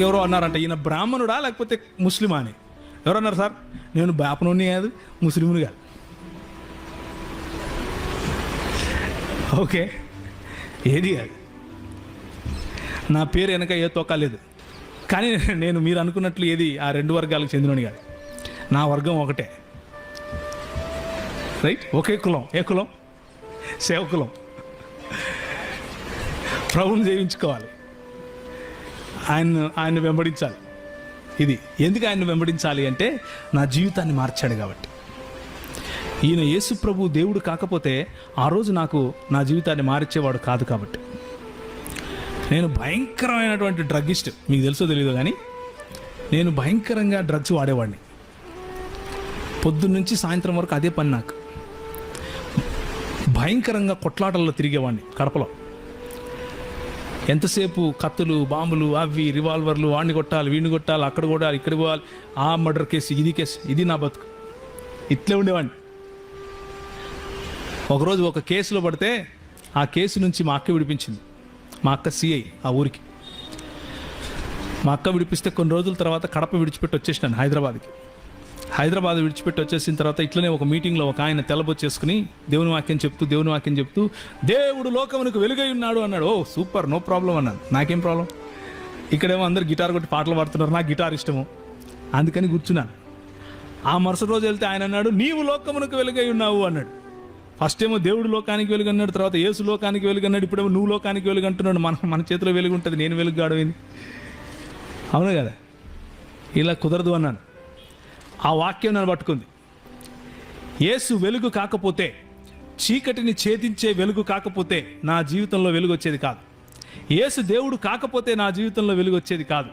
ఎవరో అన్నారంట ఈయన బ్రాహ్మణుడా లేకపోతే ముస్లిమా అని. ఎవరు అన్నారు సార్? నేను బ్రాహ్మణుని కాదు ముస్లింని కాదు. ఓకే. ఏది కాదు. నా పేరు వెనక ఏ తొక్కలేదు కానీ నేను మీరు అనుకున్నట్లు ఏది ఆ రెండు వర్గాలకు చెందినని కాదు. నా వర్గం ఒకటే. రైట్? ఒకే కులం. ఏ కులం? సేవకులం. ప్రభుని సేవించుకోవాలి ఆయన ఆయన వెంబడించాలి. ఇది ఎందుకు ఆయన వెంబడించాలి అంటే నా జీవితాన్ని మార్చాడు కాబట్టి. ఈయన యేసు ప్రభు దేవుడు కాకపోతే ఆ రోజు నాకు నా జీవితాన్ని మారిచ్చేవాడు కాదు కాబట్టి. నేను భయంకరమైనటువంటి డ్రగ్గిస్ట్ మీకు తెలుసో తెలియదు కానీ నేను భయంకరంగా డ్రగ్స్ వాడేవాడిని. పొద్దున్నుంచి సాయంత్రం వరకు అదే పని నాకు. భయంకరంగా కొట్లాటల్లో తిరిగేవాడిని కడపలో. ఎంతసేపు కత్తులు బాంబులు అవి రివాల్వర్లు వాడిని కొట్టాలి వీడిని కొట్టాలి అక్కడ కూడా ఇక్కడ పోవాలి. ఆ మర్డర్ కేసు ఇది కేసు ఇది నా బతుకు. ఇట్లే ఉండేవాడిని. ఒకరోజు ఒక కేసులో పడితే ఆ కేసు నుంచి మా అక్క విడిపించింది. మా అక్క సిఐ ఆ ఊరికి. మా అక్క విడిపిస్తే కొన్ని రోజుల తర్వాత కడప విడిచిపెట్టి వచ్చేసినాను హైదరాబాద్కి. హైదరాబాద్ విడిచిపెట్టి వచ్చేసిన తర్వాత ఇట్లనే ఒక మీటింగ్లో ఒక ఆయన తెల్లబొచ్చేసుకుని దేవుని వాక్యం చెప్తూ దేవుని వాక్యం చెప్తూ దేవుడు లోకమునకు వెలుగై ఉన్నాడు అన్నాడు. ఓ సూపర్ నో ప్రాబ్లం అన్నాను నాకేం ప్రాబ్లం? ఇక్కడేమో అందరు గిటార్ కొట్టి పాటలు పాడుతున్నారు. నాకు గిటార్ ఇష్టము అందుకని కూర్చున్నాను. ఆ మరుసటి రోజు వెళ్తే ఆయన అన్నాడు నీవు లోకమునకు వెలుగై ఉన్నావు అన్నాడు. ఫస్ట్ ఏమో దేవుడు లోకానికి వెలుగన్నాడు తర్వాత యేసు లోకానికి వెలుగన్నాడు ఇప్పుడేమో నువ్వు లోకానికి వెలుగు అంటున్నాడు. మన మన చేతిలో వెలుగు ఉంటుంది నేను వెలుగు గాడమైంది అవును కదా? ఇలా కుదరదు అన్నాను. ఆ వాక్యం నన్ను పట్టుకుంది. యేసు వెలుగు కాకపోతే చీకటిని ఛేదించే వెలుగు కాకపోతే నా జీవితంలో వెలుగు వచ్చేది కాదు. యేసు దేవుడు కాకపోతే నా జీవితంలో వెలుగు వచ్చేది కాదు.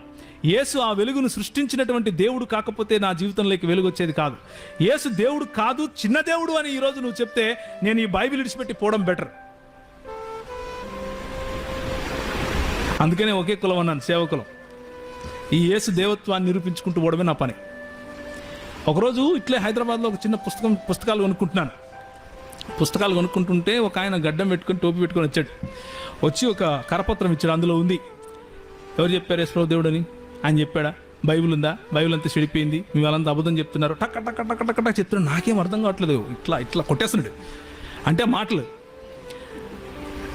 యేసు ఆ వెలుగును సృష్టించినటువంటి దేవుడు కాకపోతే నా జీవితంలోకి వెలుగు వచ్చేది కాదు. యేసు దేవుడు కాదు చిన్న దేవుడు అని ఈరోజు నువ్వు చెప్తే నేను ఈ బైబిల్ విడిచిపెట్టి పోవడం బెటర్. అందుకనే ఒకే కులం అన్నాను సేవకులం. ఈ యేసు దేవత్వాన్ని నిరూపించుకుంటూ పోవడమే నా పని. ఒకరోజు ఇట్లే హైదరాబాద్లో ఒక చిన్న పుస్తకం పుస్తకాలు కొనుక్కుంటున్నాను. పుస్తకాలు కొనుక్కుంటుంటే ఒక ఆయన గడ్డం పెట్టుకొని టోపీ పెట్టుకొని వచ్చాడు. వచ్చి ఒక కరపత్రం ఇచ్చాడు అందులో ఉంది. ఎవరు చెప్పారు యశ్వరావు దేవుడు అని ఆయన చెప్పాడా? బైబిల్ ఉందా? బైబిల్ అంతా చెడిపోయింది. మీ వాళ్ళంతా అబద్ధం చెప్తున్నారు. టక్క టక్క టక్క టక్క టక్ చెప్తున్నాడు. నాకేం అర్థం కావట్లేదు. ఇట్లా ఇట్లా కొట్టేస్తున్నాడు. అంటే మాటలు.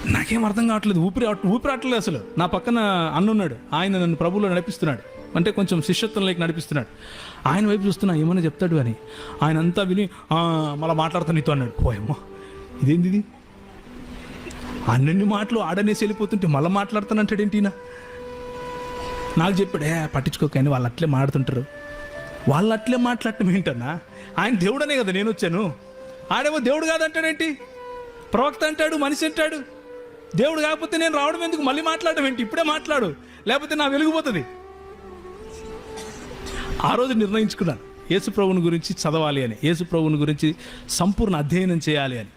నాకేం అర్థం కావట్లేదు. ఊపిరి ఆట్- ఊపిరి రావట్లేదు అసలు. నా పక్కన అన్న ఉన్నాడు ఆయన నన్ను ప్రభువులో నడిపిస్తున్నాడు. అంటే కొంచెం శిష్యత్వంలోకి నడిపిస్తున్నాడు. ఆయన వైపు చూస్తున్నా ఏమైనా చెప్తాడు అని. ఆయన అంతా విని మళ్ళీ మళ్ళా మాట్లాడుతా నీతో అన్నాడు. పోయమ్మో ఇదేంది ఇది? అన్నన్ని మాటలు ఆడనేసి వెళ్ళిపోతుంటే మళ్ళీ మాట్లాడుతానంటాడేంటి ఈయన? నాకు చెప్పాడు ఏ పట్టించుకోకని వాళ్ళు అట్లే మాట్లాడుతుంటారు. వాళ్ళు అట్లే మాట్లాడటం ఏంటన్నా? ఆయన దేవుడనే కదా నేను వచ్చాను. ఆడేమో దేవుడు కాదంటాడేంటి ప్రవక్త అంటాడు మనిషి అంటాడు. దేవుడు కాకపోతే నేను రావడం ఎందుకు? మళ్ళీ మాట్లాడడం ఏంటి? ఇప్పుడే మాట్లాడు. లేకపోతే నా వెలిగిపోతుంది ఆ రోజు నిర్ణయించుకున్నాను. యేసుప్రభుని గురించి చదవాలి అని యేసుప్రభుని గురించి సంపూర్ణ అధ్యయనం చేయాలి అని.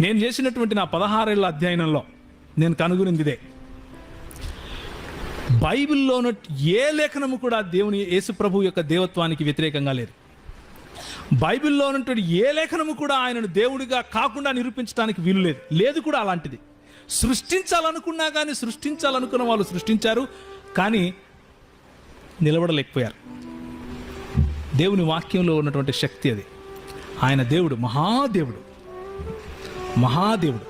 నేను చేసినటువంటి నా పదహారేళ్ళ అధ్యయనంలో నేను కనుగొనింది ఇదే బైబిల్లో ఏ లేఖనము కూడా దేవుని యేసుప్రభు యొక్క దేవత్వానికి వ్యతిరేకంగా లేదు. బైబిల్లో ఉన్నటువంటి ఏ లేఖనము కూడా ఆయనను దేవుడిగా కాకుండా నిరూపించడానికి వీలు లేదు. లేదు కూడా అలాంటిది. సృష్టించాలనుకున్నా కానీ సృష్టించాలనుకున్న వాళ్ళు సృష్టించారు కానీ నిలబడలేకపోయారు. దేవుని వాక్యంలో ఉన్నటువంటి శక్తి అది. ఆయన దేవుడు మహాదేవుడు. మహాదేవుడు.